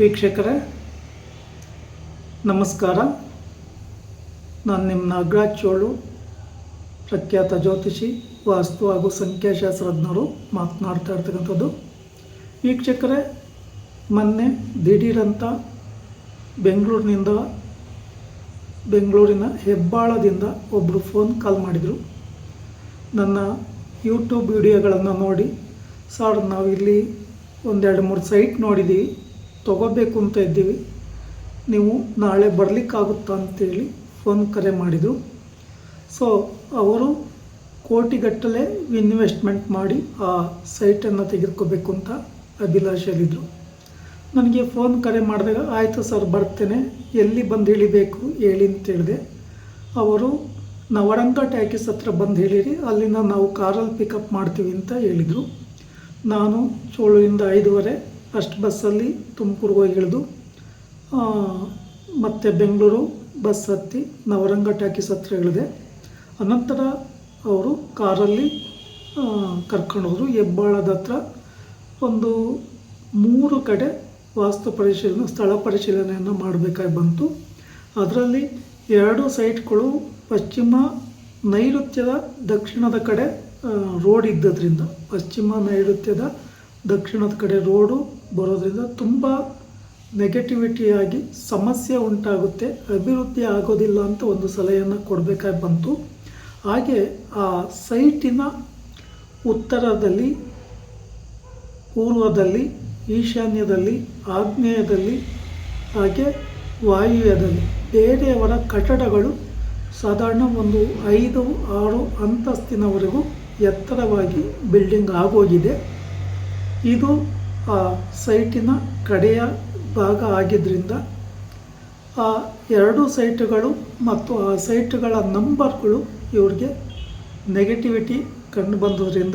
ವೀಕ್ಷಕರೇ, ನಮಸ್ಕಾರ. ನಾನು ನಿಮ್ಮ ನಾಗರಾಜ್ ಚೋಳು, ಪ್ರಖ್ಯಾತ ಜ್ಯೋತಿಷಿ, ವಾಸ್ತು ಹಾಗೂ ಸಂಖ್ಯಾಶಾಸ್ತ್ರಜ್ಞರು, ಮಾತನಾಡ್ತಾ ಇರ್ತಕ್ಕಂಥದ್ದು. ವೀಕ್ಷಕರೇ, ಮೊನ್ನೆ ದಿಢೀರಂತ ಬೆಂಗಳೂರಿನಿಂದ, ಬೆಂಗಳೂರಿನ ಹೆಬ್ಬಾಳದಿಂದ ಒಬ್ಬರು ಫೋನ್ ಕಾಲ್ ಮಾಡಿದರು. ನನ್ನ ಯೂಟ್ಯೂಬ್ ವಿಡಿಯೋಗಳನ್ನು ನೋಡಿ, ಸರ್ ನಾವಿಲ್ಲಿ ಒಂದೆರಡು ಮೂರು ಸೈಟ್ ನೋಡಿದ್ದೀವಿ ತೊಗೋಬೇಕು ಅಂತ ಇದ್ದೀವಿ. ನೀವು ನಾಳೆ ಬರಲಿಕ್ಕಾಗುತ್ತಾ ಅಂತೇಳಿ ಫೋನ್ ಕರೆ ಮಾಡಿದರು. ಸೊ ಅವರು ಕೋಟಿಗಟ್ಟಲೆ ಇನ್ವೆಸ್ಟ್ಮೆಂಟ್ ಮಾಡಿ ಆ ಸೈಟನ್ನು ತೆಗೆದುಕೋಬೇಕು ಅಂತ ಅಭಿಲಾಷೆಯಲ್ಲಿದ್ದರು ನನಗೆ ಫೋನ್ ಕರೆ ಮಾಡಿದಾಗ, ಆಯಿತು ಸರ್, ಬರ್ತೇನೆ. ಎಲ್ಲಿ ಬಂದು ಇಳಿಬೇಕು? ಹೇಳಿ ಅಂತ ಹೇಳಿದೆ. ಅವರು ನವರಂಗ ಟ್ಯಾಕೀಸ್ ಹತ್ರ ಬಂದು ಹೇಳಿರಿ ಅಲ್ಲಿಂದ ನಾವು ಕಾರಲ್ಲಿ ಪಿಕಪ್ ಮಾಡ್ತೀವಿ ಅಂತ ಹೇಳಿದರು. ನಾನು ಏಳರಿಂದ ಐದೂವರೆ ಫಸ್ಟ್ ಬಸ್ಸಲ್ಲಿ ತುಮಕೂರಿಗೆ ಹೋಗಿ ಇಳಿದು ಮತ್ತು ಬೆಂಗಳೂರು ಬಸ್ ಹತ್ತಿ ನವರಂಗ ಟ್ಯಾಕಿಸ್ ಹತ್ರ ಇಳಿದೆ. ಅನಂತರ ಅವರು ಕಾರಲ್ಲಿ ಕರ್ಕೊಂಡೋದ್ರು ಹೆಬ್ಬಾಳದ ಹತ್ರ ಒಂದು ಮೂರು ಕಡೆ ವಾಸ್ತು ಪರಿಶೀಲನೆ, ಸ್ಥಳ ಪರಿಶೀಲನೆಯನ್ನು ಮಾಡಬೇಕಾಗಿ ಬಂತು. ಅದರಲ್ಲಿ ಎರಡು ಸೈಟ್ಗಳು ಪಶ್ಚಿಮ ನೈಋತ್ಯದ ದಕ್ಷಿಣದ ಕಡೆ ರೋಡ್ ಇದ್ದದ್ರಿಂದ, ಪಶ್ಚಿಮ ನೈಋತ್ಯದ ದಕ್ಷಿಣದ ಕಡೆ ರೋಡು ಬರೋದ್ರಿಂದ ತುಂಬ ನೆಗೆಟಿವಿಟಿಯಾಗಿ ಸಮಸ್ಯೆ ಉಂಟಾಗುತ್ತೆ. ಅಭಿವೃದ್ಧಿ ಆಗೋದಿಲ್ಲ ಅಂತ ಒಂದು ಸಲಹೆಯನ್ನು ಕೊಡಬೇಕಾಗಿ ಬಂತು. ಹಾಗೆ ಆ ಸೈಟಿನ ಉತ್ತರದಲ್ಲಿ, ಪೂರ್ವದಲ್ಲಿ, ಈಶಾನ್ಯದಲ್ಲಿ, ಆಗ್ನೇಯದಲ್ಲಿ, ಹಾಗೆ ವಾಯುವ್ಯದಲ್ಲಿ ಬೇರೆಯವರ ಕಟ್ಟಡಗಳು ಸಾಧಾರಣ ಒಂದು ಐದು, ಆರು ಅಂತಸ್ತಿನವರೆಗೂ ಎತ್ತರವಾಗಿ ಬಿಲ್ಡಿಂಗ್ ಆಗೋಗಿದೆ. ಇದು, ಆ, ಸೈಟಿನ ಕಡೆಯ ಭಾಗ ಆಗಿದ್ದರಿಂದ ಆ ಎರಡು ಸೈಟುಗಳು ಮತ್ತು ಆ ಸೈಟುಗಳ ನಂಬರ್ಗಳು ಇವ್ರಿಗೆ ನೆಗೆಟಿವಿಟಿ ಕಂಡು ಬಂದದ್ರಿಂದ,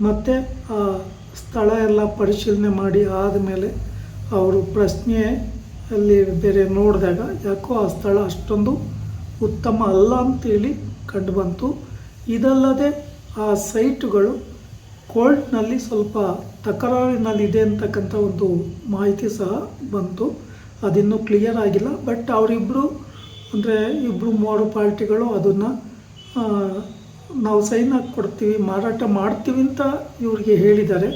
ಮತ್ತು ಆ ಸ್ಥಳ ಎಲ್ಲ ಪರಿಶೀಲನೆ ಮಾಡಿ ಆದಮೇಲೆ ಅವರು ಪ್ರಶ್ನೆ ಅಲ್ಲಿ ಬೇರೆ ನೋಡಿದಾಗ, ಯಾಕೋ ಆ ಸ್ಥಳ ಅಷ್ಟೊಂದು ಉತ್ತಮ ಅಲ್ಲ ಅಂತೇಳಿ ಕಂಡುಬಂತು ಇದಲ್ಲದೆ ಆ ಸೈಟುಗಳು ಕೋರ್ಟ್ನಲ್ಲಿ ಸ್ವಲ್ಪ ತಕರಾರಿನಲ್ಲಿದೆ ಅಂತಕ್ಕಂಥ ಒಂದು ಮಾಹಿತಿ ಸಹ ಬಂತು. ಅದಿನ್ನೂ ಕ್ಲಿಯರ್ ಆಗಿಲ್ಲ. ಬಟ್ ಅವರಿಬ್ಬರು ಅಂದರೆ ಇಬ್ಬರು ಮೂರು ಪಾರ್ಟಿಗಳು ಅದನ್ನು ನಾವು ಸೈನ್ ಹಾಕಿ ಕೊಡ್ತೀವಿ ಮಾರಾಟ ಮಾಡ್ತೀವಿ ಅಂತ ಇವರಿಗೆ ಹೇಳಿದ್ದಾರೆ.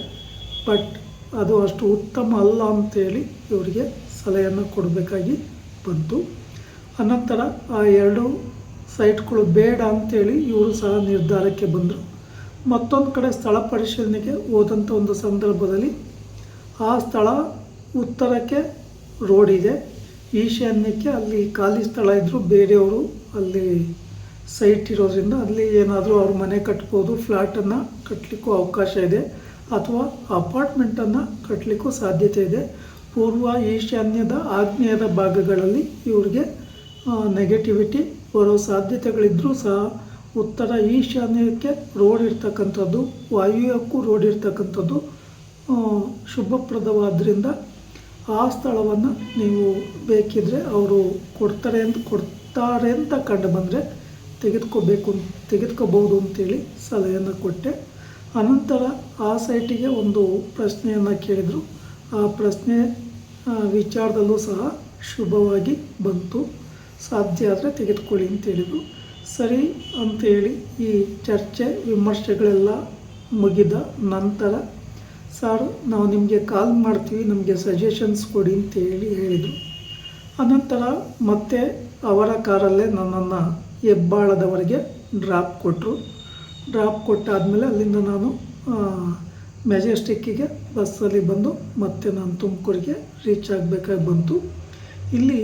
ಬಟ್ ಅದು ಅಷ್ಟು ಉತ್ತಮ ಅಲ್ಲ ಅಂತೇಳಿ ಇವರಿಗೆ ಸಲಹೆಯನ್ನು ಕೊಡಬೇಕಾಗಿ ಬಂತು. ಅನಂತರ ಆ ಎರಡು ಸೈಟ್ಗಳು ಬೇಡ ಅಂತೇಳಿ ಇವರು ಸಹ ನಿರ್ಧಾರಕ್ಕೆ ಬಂದರು. ಮತ್ತೊಂದು ಕಡೆ ಸ್ಥಳ ಪರಿಶೀಲನೆಗೆ ಹೋದಂಥ ಒಂದು ಸಂದರ್ಭದಲ್ಲಿ ಆ ಸ್ಥಳ ಉತ್ತರಕ್ಕೆ ರೋಡ್ ಇದೆ. ಈಶಾನ್ಯಕ್ಕೆ ಅಲ್ಲಿ ಖಾಲಿ ಸ್ಥಳ ಇದ್ದರೂ ಬೇರೆಯವರು ಅಲ್ಲಿ ಸೈಟ್ ಇರೋದ್ರಿಂದ ಅಲ್ಲಿ ಏನಾದರೂ ಅವ್ರ ಮನೆ ಕಟ್ಬೋದು ಫ್ಲ್ಯಾಟನ್ನು ಕಟ್ಟಲಿಕ್ಕೂ ಅವಕಾಶ ಇದೆ ಅಥವಾ ಅಪಾರ್ಟ್ಮೆಂಟನ್ನು ಕಟ್ಟಲಿಕ್ಕೂ ಸಾಧ್ಯತೆ ಇದೆ. ಪೂರ್ವ ಈಶಾನ್ಯದ ಆಗ್ನೇಯದ ಭಾಗಗಳಲ್ಲಿ ಇವ್ರಿಗೆ ನೆಗೆಟಿವಿಟಿ ಬರೋ ಸಾಧ್ಯತೆಗಳಿದ್ದರೂ ಸಹ ಉತ್ತರ ಈಶಾನ್ಯಕ್ಕೆ ರೋಡ್ ಇರ್ತಕ್ಕಂಥದ್ದು, ವಾಯುವ್ಯಕ್ಕೂ ರೋಡ್ ಇರ್ತಕ್ಕಂಥದ್ದು ಶುಭಪ್ರದವಾದ್ದರಿಂದ ಆ ಸ್ಥಳವನ್ನು ನೀವು ಬೇಕಿದ್ರೆ ಅವರು ಕೊಡ್ತಾರೆ ಅಂತ ಕೊಡ್ತಾರೆ ಅಂತ ಕಂಡು ಬಂದರೆ ತೆಗೆದುಕೋಬೇಕು ತೆಗೆದುಕೋಬಹುದು ಅಂತೇಳಿ ಸಲಹೆಯನ್ನು ಕೊಟ್ಟೆ. ಅನಂತರ ಆ ಸೈಟಿಗೆ ಒಂದು ಪ್ರಶ್ನೆಯನ್ನು ಕೇಳಿದರು. ಆ ಪ್ರಶ್ನೆ ವಿಚಾರದಲ್ಲೂ ಸಹ ಶುಭವಾಗಿ ಬಂತು. ಸಾಧ್ಯ ಆದರೆ ತೆಗೆದುಕೊಳ್ಳಿ ಅಂತ ಹೇಳಿದರು. ಸರಿ ಅಂತೇಳಿ ಈ ಚರ್ಚೆ, ವಿಮರ್ಶೆಗಳೆಲ್ಲ ಮುಗಿದ ನಂತರ, ಸರ್, ನಾವು ನಿಮಗೆ ಕಾಲ್ ಮಾಡ್ತೀವಿ, ನಮಗೆ ಸಜೆಷನ್ಸ್ ಕೊಡಿ ಅಂತೇಳಿ ಹೇಳಿದರು. ಅನಂತರ ಮತ್ತೆ ಅವರ ಕಾರಲ್ಲೇ ನನ್ನನ್ನು ಹೆಬ್ಬಾಳದವರೆಗೆ ಡ್ರಾಪ್ ಕೊಟ್ಟರು ಡ್ರಾಪ್ ಕೊಟ್ಟಾದಮೇಲೆ ಅಲ್ಲಿಂದ ನಾನು ಮೆಜೆಸ್ಟಿಕ್ಕಿಗೆ ಬಸ್ಸಲ್ಲಿ ಬಂದು ಮತ್ತೆ ನಾನು ತುಮಕೂರಿಗೆ ರೀಚ್ ಆಗಬೇಕಾಗಿ ಬಂತು. ಇಲ್ಲಿ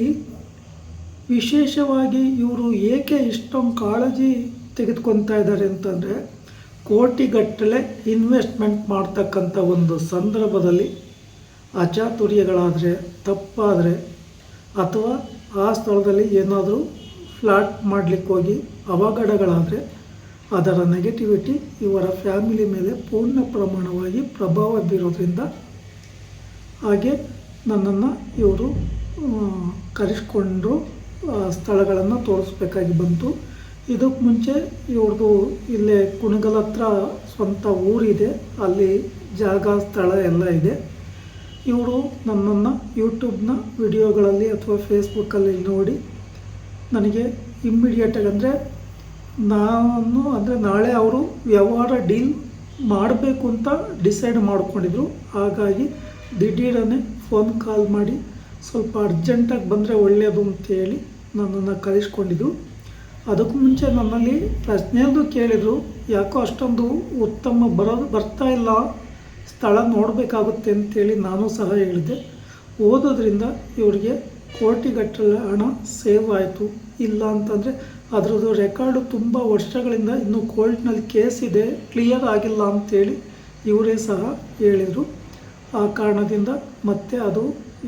ವಿಶೇಷವಾಗಿ ಇವರು ಏಕೆ ಇಷ್ಟೊಂದು ಕಾಳಜಿ ತೆಗೆದುಕೊತಾ ಇದ್ದಾರೆ ಅಂತಂದರೆ ಕೋಟಿಗಟ್ಟಲೆ ಇನ್ವೆಸ್ಟ್ಮೆಂಟ್ ಮಾಡ್ತಕ್ಕಂಥ ಒಂದು ಸಂದರ್ಭದಲ್ಲಿ ಅಚಾತುರ್ಯಗಳಾದರೆ, ತಪ್ಪಾದರೆ ಅಥವಾ ಆ ಸ್ಥಳದಲ್ಲಿ ಏನಾದರೂ ಫ್ಲಾಟ್ ಮಾಡಲಿಕ್ಕೆ ಹೋಗಿ ಅವಘಡಗಳಾದರೆ ಅದರ ನೆಗೆಟಿವಿಟಿ ಇವರ ಫ್ಯಾಮಿಲಿ ಮೇಲೆ ಪೂರ್ಣ ಪ್ರಮಾಣವಾಗಿ ಪ್ರಭಾವ ಬೀರೋದ್ರಿಂದ ಹಾಗೆ ನನ್ನನ್ನು ಇವರು ಕರೆಸ್ಕೊಂಡು ಸ್ಥಳಗಳನ್ನು ತೋರಿಸ್ಬೇಕಾಗಿ ಬಂತು. ಇದಕ್ಕೆ ಮುಂಚೆ ಇವ್ರದ್ದು ಇಲ್ಲೇ ಕುಣಗಲ್ ಹತ್ರ ಸ್ವಂತ ಊರಿದೆ. ಅಲ್ಲಿ ಜಾಗ, ಸ್ಥಳ ಎಲ್ಲ ಇದೆ. ಇವರು ನನ್ನನ್ನು ಯೂಟ್ಯೂಬ್ನ ವಿಡಿಯೋಗಳಲ್ಲಿ ಅಥವಾ ಫೇಸ್ಬುಕ್ಕಲ್ಲಿ ನೋಡಿ ನನಗೆ ಇಮ್ಮಿಡಿಯೇಟಾಗಿ ಅಂದರೆ ನಾನು ಅಂದರೆ ನಾಳೆ ಅವರು ವ್ಯವಹಾರ ಡೀಲ್ ಮಾಡಬೇಕು ಅಂತ ಡಿಸೈಡ್ ಮಾಡಿಕೊಂಡಿದ್ರು. ಹಾಗಾಗಿ ದಿಢೀರನೆ ಫೋನ್ ಕಾಲ್ ಮಾಡಿ ಸ್ವಲ್ಪ ಅರ್ಜೆಂಟಾಗಿ ಬಂದರೆ ಒಳ್ಳೆಯದು ಅಂತೇಳಿ ನನ್ನನ್ನು ಕಲಿಸ್ಕೊಂಡಿದ್ದು ಅದಕ್ಕೂ ಮುಂಚೆ ನನ್ನಲ್ಲಿ ಪ್ರಶ್ನೆಯೊಂದು ಕೇಳಿದರು, ಯಾಕೋ ಅಷ್ಟೊಂದು ಉತ್ತಮ ಬರೋ, ಬರ್ತಾ ಇಲ್ಲ, ಸ್ಥಳ ನೋಡಬೇಕಾಗುತ್ತೆ ಅಂತೇಳಿ ನಾನು ಸಹ ಹೇಳಿದೆ ಓದೋದ್ರಿಂದ ಇವರಿಗೆ ಕೋಟಿಗಟ್ಟಲೆ ಹಣ ಸೇವ್ ಆಯಿತು. ಇಲ್ಲ ಅಂತಂದರೆ ಅದರದ್ದು ರೆಕಾರ್ಡು ತುಂಬ ವರ್ಷಗಳಿಂದ ಇನ್ನೂ ಕೋರ್ಟ್ನಲ್ಲಿ ಕೇಸ್ ಇದೆ ಕ್ಲಿಯರ್ ಆಗಿಲ್ಲ ಅಂತೇಳಿ ಇವರೇ ಸಹ ಹೇಳಿದರು. ಆ ಕಾರಣದಿಂದ ಮತ್ತೆ ಅದು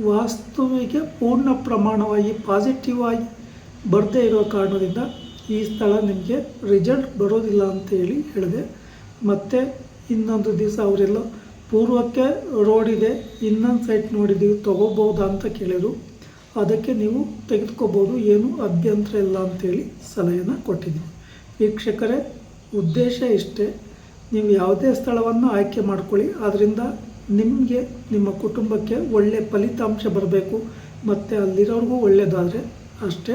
ವಾಸ್ತುವಿಗೆ ಪೂರ್ಣ ಪ್ರಮಾಣವಾಗಿ ಪಾಸಿಟಿವ್ ಆಗಿ ಬರದೇ ಇರೋ ಕಾರಣದಿಂದ ಈ ಸ್ಥಳ ನಿಮಗೆ ರಿಸಲ್ಟ್ ಬರೋದಿಲ್ಲ ಅಂತ ಹೇಳಿ ಹೇಳಿದೆ. ಮತ್ತು ಇನ್ನೊಂದು ದಿವಸ ಅವರೆಲ್ಲ ಪೂರ್ವಕ್ಕೆ ರೋಡ್ ಇದೆ, ಇನ್ನೊಂದು ಸೈಟ್ ನೋಡಿದ್ದೀವಿ ತೊಗೋಬೋದಾ ಅಂತ ಕೇಳಿದರು. ಅದಕ್ಕೆ ನೀವು ತೆಗೆದುಕೋಬೋದು, ಏನು ಅಭ್ಯಂತರ ಇಲ್ಲ ಅಂತೇಳಿ ಸಲಹೆಯನ್ನು ಕೊಟ್ಟಿದ್ದೀವಿ ವೀಕ್ಷಕರೇ, ಉದ್ದೇಶ ಇಷ್ಟೇ. ನೀವು ಯಾವುದೇ ಸ್ಥಳವನ್ನು ಆಯ್ಕೆ ಮಾಡ್ಕೊಳ್ಳಿ ಅದರಿಂದ ನಿಮಗೆ, ನಿಮ್ಮ ಕುಟುಂಬಕ್ಕೆ ಒಳ್ಳೆಯ ಫಲಿತಾಂಶ ಬರಬೇಕು. ಮತ್ತು ಅಲ್ಲಿರೋರಿಗೂ ಒಳ್ಳೆಯದಾದರೆ ಅಷ್ಟೇ.